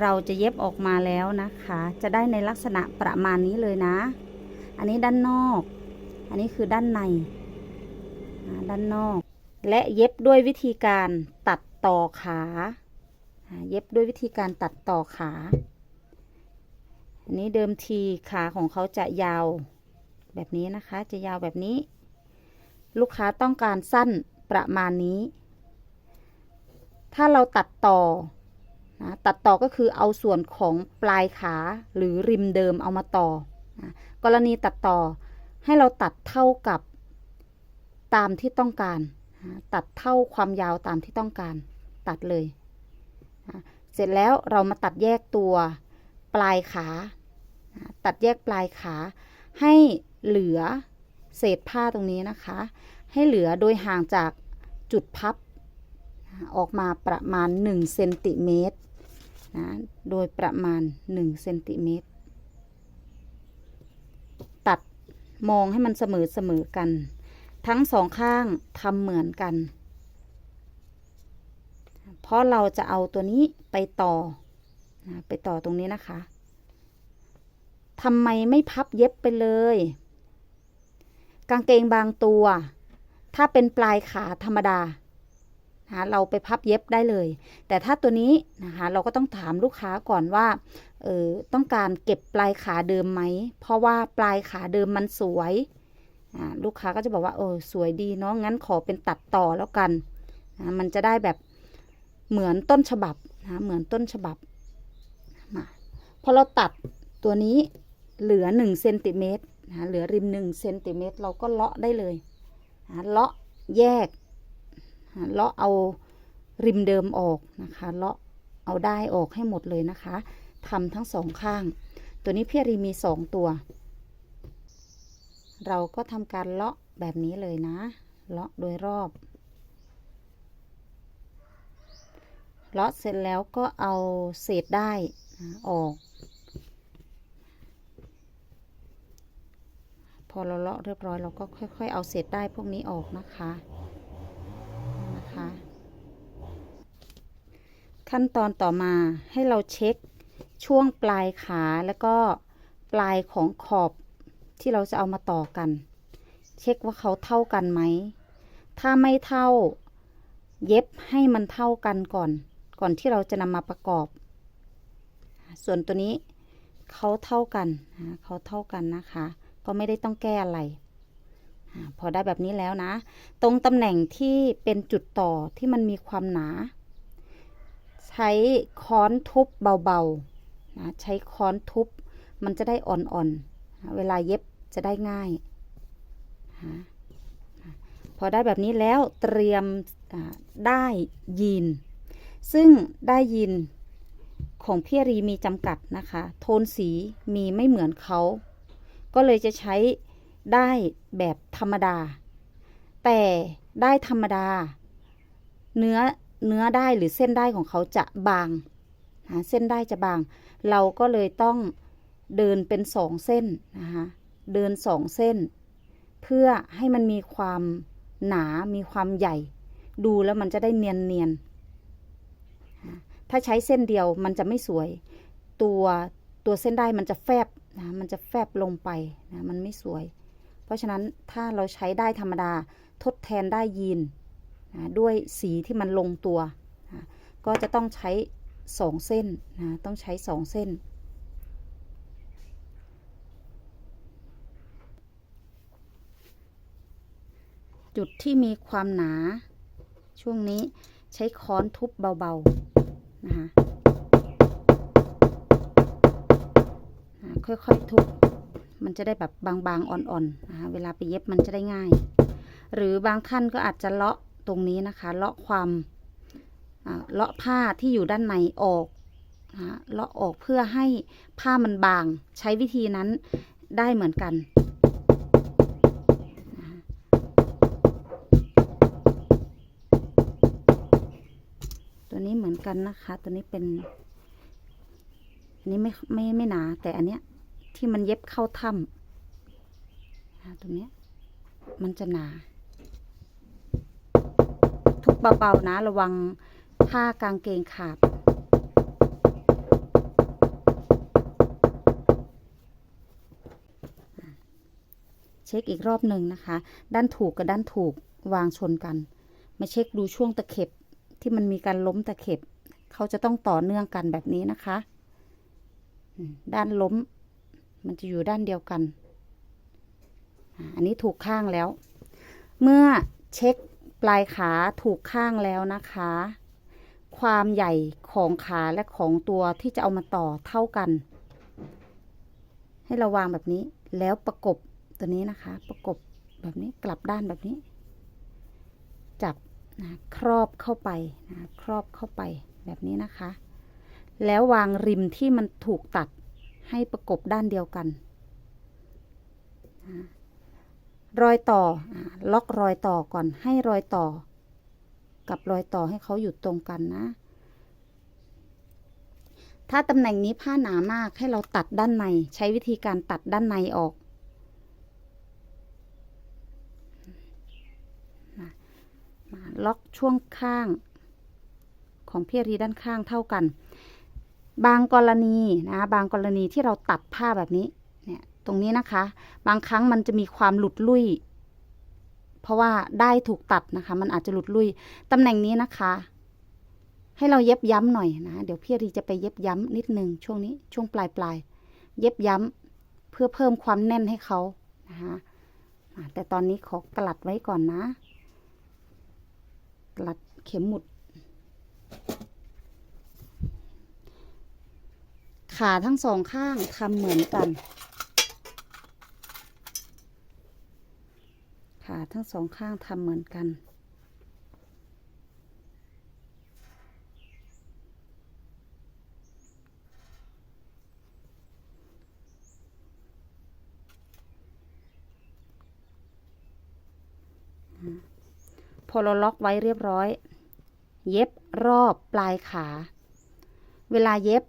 เราจะเย็บออกมาแล้วนะคะ จะได้ในลักษณะประมาณนี้เลยนะ อันนี้ด้านนอก อันนี้คือด้านใน ด้านนอก และเย็บด้วยวิธีการตัดต่อขา เย็บด้วยวิธีการตัดต่อขา อันนี้เดิมทีขาของเขาจะยาวแบบนี้นะคะ จะยาวแบบนี้ ลูกค้าต้องการสั้นประมาณนี้ ถ้าเราตัดต่อ นะตัดต่อก็คือเอาส่วนของปลายขาหรือริมเดิมเอามาต่อนะกรณีตัดต่อให้เราตัดเท่ากับตามที่ต้องการนะตัดเท่าความยาวตามที่ต้องการตัดเลยนะเสร็จแล้วเรามาตัดแยกตัวปลายขานะตัดแยกปลายขาให้เหลือเศษผ้าตรงนี้นะคะ ให้เหลือโดยห่างจากจุดพับออกมาประมาณ 1 เซนติเมตร นะโดยประมาณ1เซนติเมตรตัดมองให้มันเสมอเสมอกัน ทั้งสองข้างทำเหมือนกัน เพราะเราจะเอาตัวนี้ไปต่อนะไปต่อตรงนี้นะคะทำไมไม่พับเย็บไปเลย กางเกงบางตัว ถ้าเป็นปลายขาธรรมดา นะเราไปพับเย็บได้เลย แต่ถ้าตัวนี้นะคะเราก็ต้องถามลูกค้าก่อนว่าเออต้องการเก็บปลายขาเดิมไหม เพราะว่าปลายขาเดิมมันสวยลูกค้าก็จะบอกว่าเออสวยดีเนาะงั้นขอเป็นตัดต่อแล้วกันนะมันจะได้แบบเหมือนต้นฉบับนะเหมือนต้นฉบับมาพอเราตัดตัวนี้เหลือ1เซนติเมตรนะเหลือริม1เซนติเมตรเราก็เลาะได้เลยนะเลาะแยก เลาะเอาริมเดิมออกนะคะเลาะเอาได้ออกให้หมดเลยนะคะทำทั้งสองข้าง ตัวนี้พี่รีมีสองตัว เราก็ทำการเลาะแบบนี้เลยนะ เลาะโดยรอบ เลาะเสร็จแล้วก็เอาเศษได้ออก พอเราเลาะเรียบร้อยเราก็ค่อย ๆ เอาเศษได้พวกนี้ออกนะคะ ขั้นตอนต่อมาให้เราเช็คช่วงปลายขาแล้วก็ปลายของขอบที่เราจะเอามาต่อกัน เช็คว่าเขาเท่ากันไหม ถ้าไม่เท่า เย็บให้มันเท่ากันก่อน ก่อนที่เราจะนำมาประกอบ ส่วนตัวนี้เขาเท่ากันเขาเท่ากันนะคะ ก็ไม่ได้ต้องแก้อะไรพอได้แบบนี้แล้วนะ ตรงตำแหน่งที่เป็นจุดต่อที่มันมีความหนา ช้ค้อนทุบเบาๆนะใช้ค้อนทุบมันจะได้อ่อนๆ เวลาเย็บจะได้ง่าย พอได้แบบนี้แล้วเตรียมได้ยีน ซึ่งได้ยีนของพี่รีมีจำกัดนะคะ โทนสีมีไม่เหมือนเขา ก็เลยจะใช้ได้แบบธรรมดา แต่ได้ธรรมดา เนื้อ เนื้อได้หรือเส้นได้ของเขาจะบางนะเส้นได้จะบาง เราก็เลยต้องเดินเป็นสองเส้นนะคะเดินสองเส้น เพื่อให้มันมีความหนา มีความใหญ่ ดูแล้วมันจะได้เนียนเนียนๆถ้าใช้เส้นเดียวมันจะไม่สวย ตัวตัวเส้นได้มันจะแฟบนะ มันจะแฟบลงไปนะ มันไม่สวย เพราะฉะนั้นถ้าเราใช้ได้ธรรมดาทดแทนได้ยีน ด้วยสีที่มันลงตัว ก็จะต้องใช้สองเส้นนะต้องใช้สองเส้น จุดที่มีความหนา ช่วงนี้ใช้ค้อนทุบเบาๆนะคะอ่าค่อยๆทุบมันจะได้แบบบางๆอ่อนๆนะคะเวลาไปเย็บมันจะได้ง่าย หรือบางท่านก็อาจจะเลาะ ตรงนี้นะคะ เลาะความเลาะผ้าที่อยู่ด้านในออกนะเลาะออกเพื่อให้ผ้ามันบาง ใช้วิธีนั้นได้เหมือนกันตัวนี้เหมือนกันนะคะ ตัวนี้เป็นอันนี้ไม่ไม่ไม่หนา แต่อันเนี้ยที่มันเย็บเข้าถ้ำตรงเนี้ยมันจะหนา เบาๆนะ ระวังผ้ากางเกงขาด เช็คอีกรอบหนึ่งนะคะ ด้านถูกกับด้านถูกวางชนกัน มาเช็คดูช่วงตะเข็บที่มันมีการล้มตะเข็บ เขาจะต้องต่อเนื่องกันแบบนี้นะคะ ด้านล้ม มันจะอยู่ด้านเดียวกัน อันนี้ถูกข้างแล้ว เมื่อเช็ค ปลายขาถูกข้างแล้วนะคะ ความใหญ่ของขาและของตัวที่จะเอามาต่อเท่ากัน ให้เราวางแบบนี้แล้วประกบตัวนี้นะคะ ประกบแบบนี้กลับด้านแบบนี้ จับนะครอบเข้าไปนะครอบเข้าไปแบบนี้นะคะ แล้ววางริมที่มันถูกตัดให้ประกบด้านเดียวกันนะ รอยต่อล็อกรอยต่อก่อนให้รอยต่อ กับรอยต่อให้เขาอยู่ตรงกันนะ ถ้าตำแหน่งนี้ผ้าหนามากให้เราตัดด้านในใช้วิธีการตัดด้านในออกมาล็อกช่วงข้างของเพี่รีด้านข้างเท่ากัน บางกรณีนะบางกรณีที่เราตัดผ้าแบบนี้ ตรงนี้นะคะ บางครั้งมันจะมีความหลุดลุ่ย เพราะว่าได้ถูกตัดนะคะ มันอาจจะหลุดลุ่ยตำแหน่งนี้นะคะ ให้เราเย็บย้ำหน่อยนะ เดี๋ยวพี่รีจะไปเย็บย้ำนิดนึงช่วงนี้ช่วงปลายปลายเย็บย้ำเพื่อเพิ่มความแน่นให้เขานะคะแต่ตอนนี้ขอกลัดไว้ก่อนนะ กลัดเข็มหมุด ขาทั้งสองข้างทำเหมือนกัน ขาทั้งสองข้างทำเหมือนกันพอเราล็อกไว้เรียบร้อย เย็บรอบปลายขา เวลาเย็บ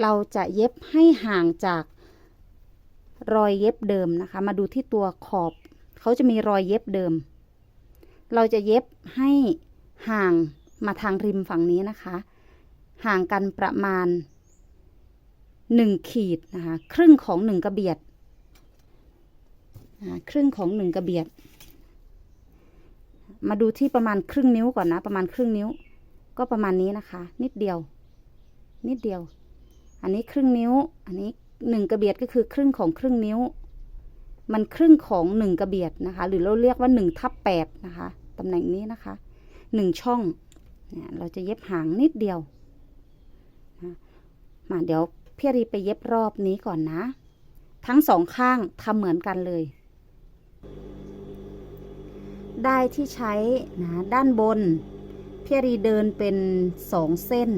เราจะเย็บให้ห่างจากรอยเย็บเดิมนะคะ มาดูที่ตัวขอบ เขาจะมีรอยเย็บเดิม เราจะเย็บให้ห่างมาทางริมฝั่งนี้นะคะ ห่างกันประมาณหนึ่งขีดนะคะ ครึ่งของหนึ่งกระเบียดอ่าครึ่งของหนึ่งกระเบียด มาดูที่ประมาณครึ่งนิ้วก่อนนะ ประมาณครึ่งนิ้ว ก็ประมาณนี้นะคะ นิดเดียว นิดเดียว อันนี้ครึ่งนิ้ว อันนี้หนึ่งกระเบียดก็คือครึ่งของครึ่งนิ้ว มันครึ่งของหนึ่งกระเบียดนะคะ หรือเราเรียกว่าหนึ่งทับแปดนะคะตำแหน่งนี้นะคะหนึ่งช่องเนี่ยเราจะเย็บหางนิดเดียวนะมาเดี๋ยวพี่รีไปเย็บรอบนี้ก่อนนะ ทั้งสองข้างทำเหมือนกันเลยได้ที่ใช้นะด้านบนพี่รีเดินเป็นสองเส้น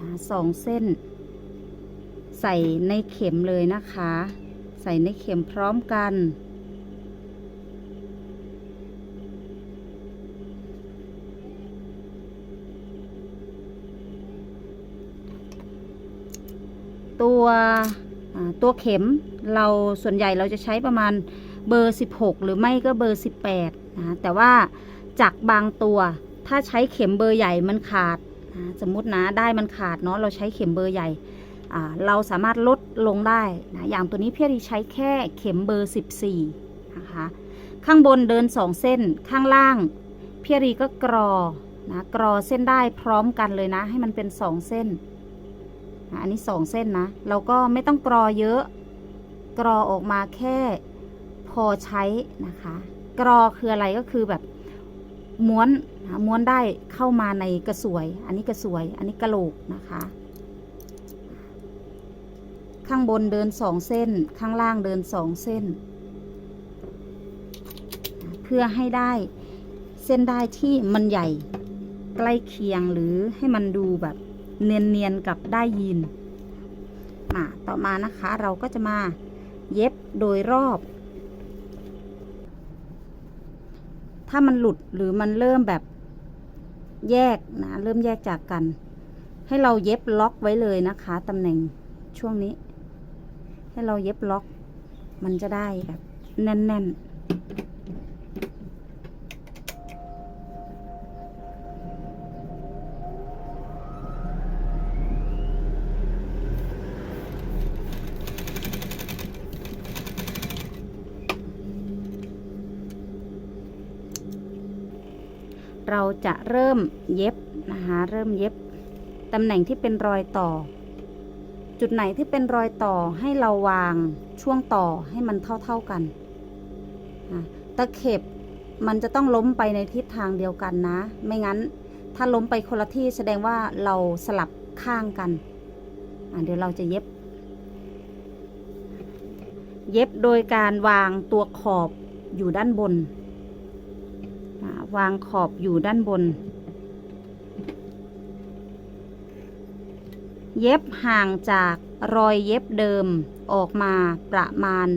นะสองเส้น ใส่ในเข็มเลยนะคะ ใส่ในเข็มพร้อมกัน ตัวตัวเข็มเราส่วนใหญ่เราจะใช้ประมาณเบอร์ 16 หรือไม่ก็เบอร์ 18นะแต่ว่าจากบางตัวถ้าใช้เข็มเบอร์ใหญ่มันขาดนะสมมุตินะได้มันขาดเนาะเราใช้เข็มเบอร์ใหญ่ เราสามารถลดลงได้นะอย่างตัวนี้พี่รีใช้แค่เข็มเบอร์ 14นะคะข้างบนเดิน 2 เส้นข้างล่างพี่รีก็กรอนะกรอเส้นได้พร้อมกันเลยนะ ให้มันเป็น 2 เส้นนะอันนี้ 2 เส้นนะ เราก็ไม่ต้องกรอเยอะ กรอออกมาแค่พอใช้นะคะ กรอคืออะไรก็คือแบบม้วนนะม้วนได้เข้ามาในกระสวย อันนี้กระสวย อันนี้กระโหลกนะคะ ข้างบนเดินสองเส้น ข้างล่างเดินสองเส้น เพื่อให้ได้เส้นได้ที่มันใหญ่ใกล้เคียงหรือให้มันดูแบบเนียนๆกับได้ยีนต่อมานะคะเราก็จะมาเย็บโดยรอบ ถ้ามันหลุดหรือมันเริ่มแบบแยกนะเริ่มแยกจากกัน ให้เราเย็บล็อกไว้เลยนะคะตำแหน่งช่วงนี้ ให้เราเย็บล็อก มันจะได้แบบ แน่นๆเราจะเริ่มเย็บนะคะ เริ่มเย็บตำแหน่งที่เป็นรอยต่อ จุดไหนที่เป็นรอยต่อให้เราวางช่วงต่อให้มันเท่าๆกันตะเข็บมันจะต้องล้มไปในทิศทางเดียวกันนะ ไม่งั้นถ้าล้มไปคนละที่แสดงว่าเราสลับข้างกัน เดี๋ยวเราจะเย็บ เย็บโดยการวางตัวขอบอยู่ด้านบน วางขอบอยู่ด้านบน เย็บห่างจากรอยเย็บเดิมออกมาประมาณ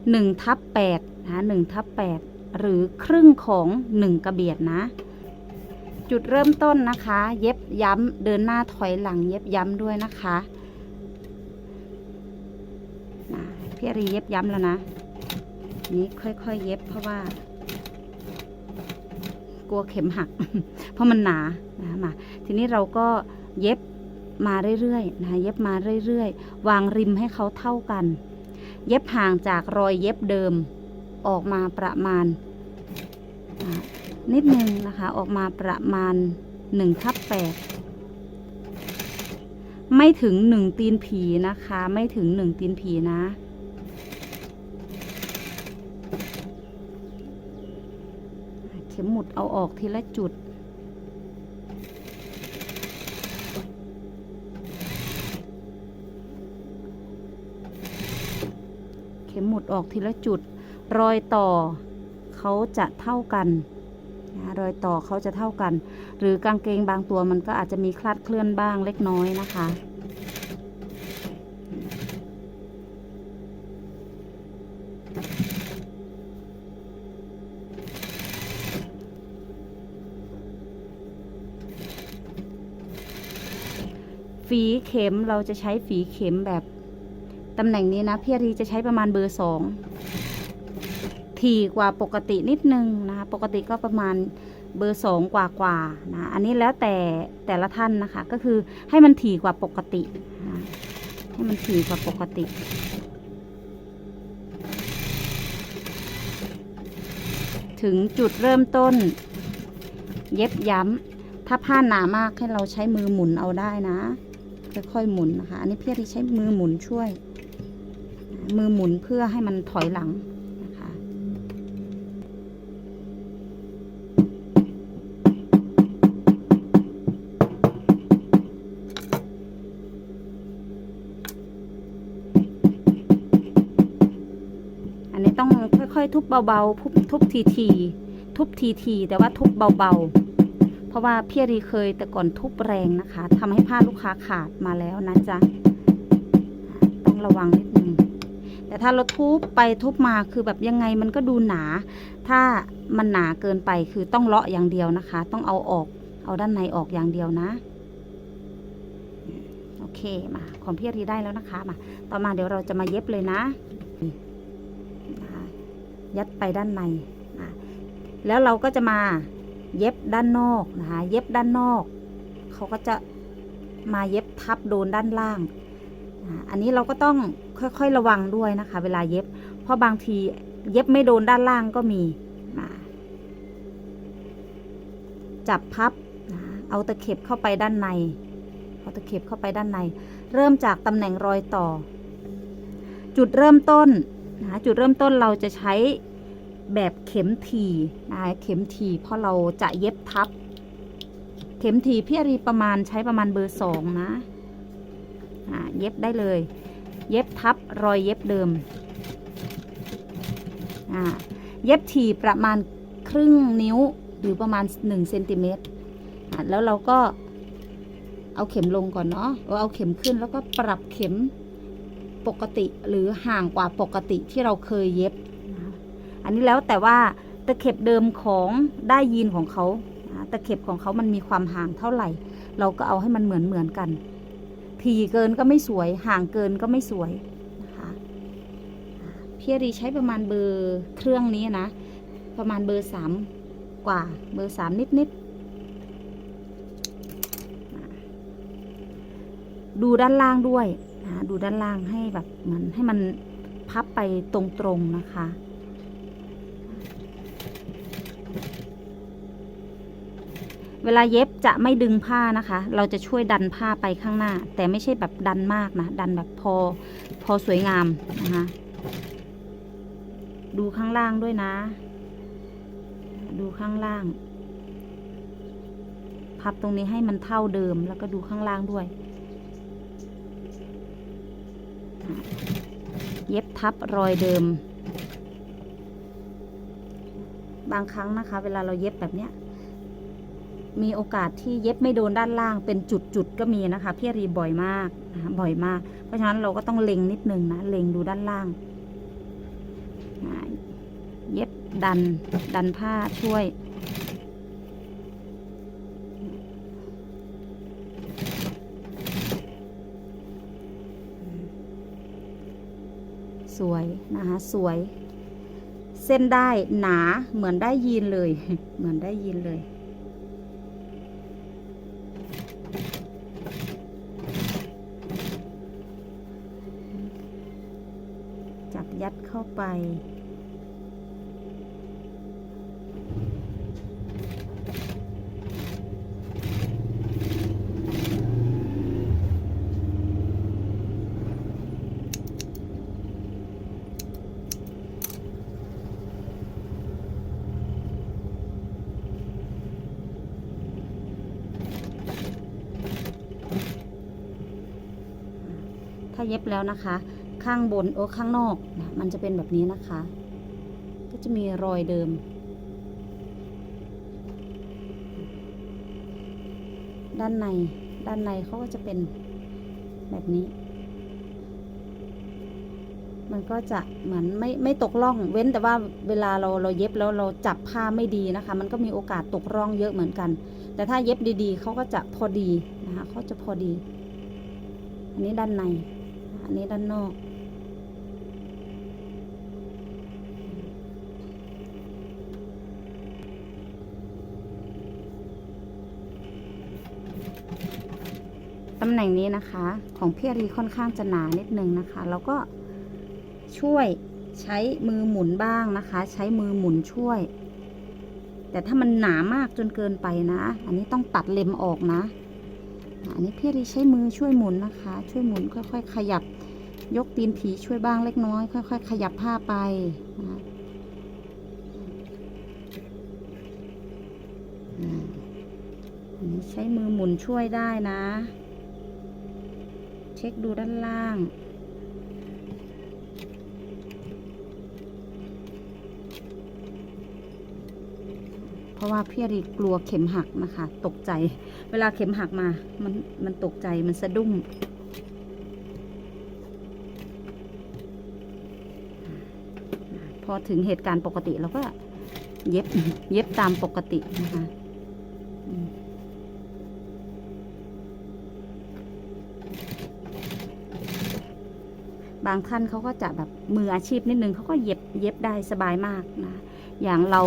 1ทับ8นะ1ทับ8หรือครึ่งของ 1 กระเบียดนะ จุดเริ่มต้นนะคะ เย็บย้ำเดินหน้าถอยหลังเย็บย้ำด้วยนะคะนะพี่รีเย็บย้ำแล้วนะ นี้ค่อยๆเย็บเพราะว่า กลัวเข็มหัก เพราะมันหนานะมาทีนี้เราก็เย็บ มาเรื่อยๆนะคะเย็บมาเรื่อยๆ วางริมให้เขาเท่ากัน เย็บห่างจากรอยเย็บเดิมออกมาประมาณ นิดนึงนะคะออกมาประมาณ1ทับ8ไม่ถึง1ตีนผีนะคะ ไม่ถึง1ตีนผีนะ เข็มหมุดเอาออกทีละจุด ข็มหมุดออกทีละจุด รอยต่อเขาจะเท่ากันนะรอยต่อเขาจะเท่ากัน หรือกางเกงบางตัวมันก็อาจจะมีคลาดเคลื่อนบ้างเล็กน้อยนะคะฝีเข็มเราจะใช้ฝีเข็มแบบ ตำแหน่งนี้นะพี่อารีจะใช้ประมาณเบอร์สองถี่กว่าปกตินิดนึงนะคะปกติก็ประมาณเบอร์สองกว่ากว่านะอันนี้แล้วแต่แต่ละท่านนะคะ ก็คือให้มันถี่กว่าปกตินะให้มันถี่กว่าปกติถึงจุดเริ่มต้น เย็บย้ำถ้าผ้าหนามากให้เราใช้มือหมุนเอาได้นะค่อยๆหมุนนะคะ อันนี้พี่อารีใช้มือหมุนช่วย มือหมุนเพื่อให้มันถอยหลังนะคะอันนี้ต้องค่อยๆ ทุบเบาๆทุบทุบทีๆทุบทีๆแต่ว่าทุบเบาๆเพราะว่าพี่รีเคยแต่ก่อนทุบแรงนะคะทำให้ผ้าลูกค้าขาดมาแล้วนะจ๊ะ ต้องระวังนิดนึง แต่ถ้าเราทุบไปทุบมาคือแบบยังไงมันก็ดูหนา ถ้ามันหนาเกินไปคือต้องเลาะอย่างเดียวนะคะ ต้องเอาออก เอาด้านในออกอย่างเดียวนะ โอเคมาของพี่รีได้แล้วนะคะมาต่อมาเดี๋ยวเราจะมาเย็บเลยนะยัดไปด้านในแล้วเราก็จะมาเย็บด้านนอกนะคะ เย็บด้านนอก เขาก็จะมาเย็บทับโดนด้านล่าง อันนี้เราก็ต้องค่อยๆระวังด้วยนะคะ เวลาเย็บ เพราะบางทีเย็บไม่โดนด้านล่างก็มีจับพับนะเอาตะเข็บเข้าไปด้านใน เอาตะเข็บเข้าไปด้านใน เริ่มจากตำแหน่งรอยต่อ จุดเริ่มต้นนะจุดเริ่มต้นเราจะใช้แบบเข็มทีนะเข็มทีเพราะเราจะเย็บทับ เข็มทีพี่อารีประมาณใช้ประมาณเบอร์สองนะ เย็บได้เลย เย็บทับรอยเย็บเดิม เย็บถี่ประมาณครึ่งนิ้วหรือประมาณ1เซนติเมตรแล้วเราก็เอาเข็มลงก่อนเนาะเอาเข็มขึ้นแล้วก็ปรับเข็มปกติหรือห่างกว่าปกติที่เราเคยเย็บ อันนี้แล้วแต่ว่าตะเข็บเดิมของได้ยีนของเขาตะเข็บของเขามันมีความห่างเท่าไหร่ เราก็เอาให้มันเหมือนเหมือนกัน ถี่เกินก็ไม่สวย ห่างเกินก็ไม่สวยนะคะพี่รีใช้ประมาณเบอร์เครื่องนี้นะ ประมาณเบอร์สามกว่า เบอร์สามนิดนิดๆดูด้านล่างด้วยนะดูด้านล่างให้แบบเหมือนให้มันพับไปตรงๆนะคะ เวลาเย็บจะไม่ดึงผ้านะคะ เราจะช่วยดันผ้าไปข้างหน้า แต่ไม่ใช่แบบดันมากนะ ดันแบบพอพอสวยงามนะคะ ดูข้างล่างด้วยนะ ดูข้างล่าง พับตรงนี้ให้มันเท่าเดิมแล้วก็ดูข้างล่างด้วย เย็บทับรอยเดิม บางครั้งนะคะ เวลาเราเย็บแบบเนี้ย มีโอกาสที่เย็บไม่โดนด้านล่างเป็นจุดๆก็มีนะคะพี่รีบ่อยมากนะบ่อยมาก เพราะฉะนั้นเราก็ต้องเล็งนิดนึงนะเล็งดูด้านล่าง เย็บดันดันผ้าช่วยสวยนะคะสวย เส้นได้หนาเหมือนได้ยีนเลย เหมือนได้ยีนเลย จับยัดเข้าไป ถ้าเย็บแล้วนะคะ ข้างบนโอ้ข้างนอกนะมันจะเป็นแบบนี้นะคะ ก็จะมีรอยเดิม ด้านในด้านในเขาก็จะเป็นแบบนี้ มันก็จะเหมือนไม่ไม่ตกร่อง เว้นแต่ว่าเวลาเราเราเย็บแล้วเราจับผ้าไม่ดีนะคะ มันก็มีโอกาสตกร่องเยอะเหมือนกัน แต่ถ้าเย็บดีๆเขาก็จะพอดีนะคะเขาจะพอดี อันนี้ด้านใน อันนี้ด้านนอก ตำแหน่งนี้นะคะ ของพี่อารีค่อนข้างจะหนานิดนึงนะคะ แล้วก็ช่วยใช้มือหมุนบ้างนะคะ ใช้มือหมุนช่วย แต่ถ้ามันหนามากจนเกินไปนะ อันนี้ต้องตัดเล็มออกนะอันนี้พี่รีใช้มือช่วยหมุนนะคะ ช่วยหมุนค่อย ๆ ขยับ ยกตีนผีช่วยบ้างเล็กน้อย ค่อย ๆ ขยับผ้าไปนะใช้มือหมุนช่วยได้นะ เช็คดูด้านล่าง เพราะว่าพี่อรีกลัวเข็มหักนะคะ ตกใจ เวลาเข็มหักมา มันมันตกใจมันสะดุ้งพอถึงเหตุการณ์ปกติเราก็เย็บเย็บตามปกตินะคะอืม บางท่านเขาก็จะแบบมืออาชีพนิดนึงเขาก็เย็บเย็บได้สบายมากนะ อย่างเรา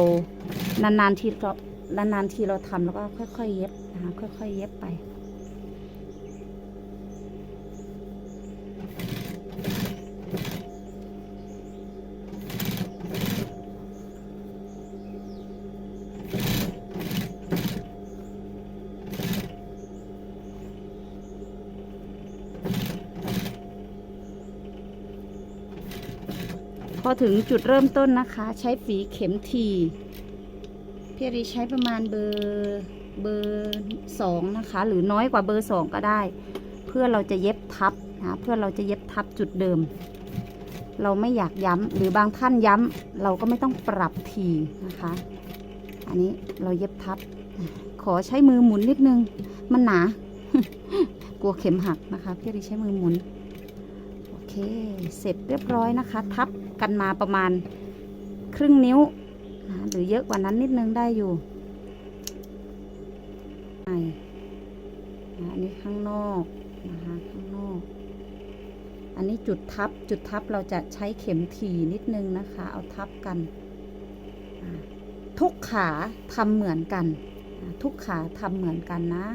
นานๆทีเรานานๆทีเราทำแล้วก็ค่อยๆเย็บนะคะค่อยๆเย็บไป ถึงจุดเริ่มต้นนะคะ ใช้ฝีเข็มทีพี่รีใช้ประมาณเบอร์เบอร์สองนะคะ หรือน้อยกว่าเบอร์สองก็ได้ เพื่อเราจะเย็บทับนะเพื่อเราจะเย็บทับจุดเดิม เราไม่อยากย้ำหรือบางท่านย้ำเราก็ไม่ต้องปรับทีนะคะ อันนี้เราเย็บทับ ขอใช้มือหมุนนิดนึง มันหนากลัวเข็มหักนะคะพี่รีใช้มือหมุน เคเสร็จเรียบร้อยนะคะ ทับกันมาประมาณครึ่งนิ้วนะหรือเยอะกว่านั้นนิดนึงได้อยู่อนะอันนี้ข้างนอกนะคะข้างนอก อันนี้จุดทับจุดทับเราจะใช้เข็มถี่นิดนึงนะคะ เอาทับกัน ทุกขาทำเหมือนกัน ทุกขาทำเหมือนกันนะ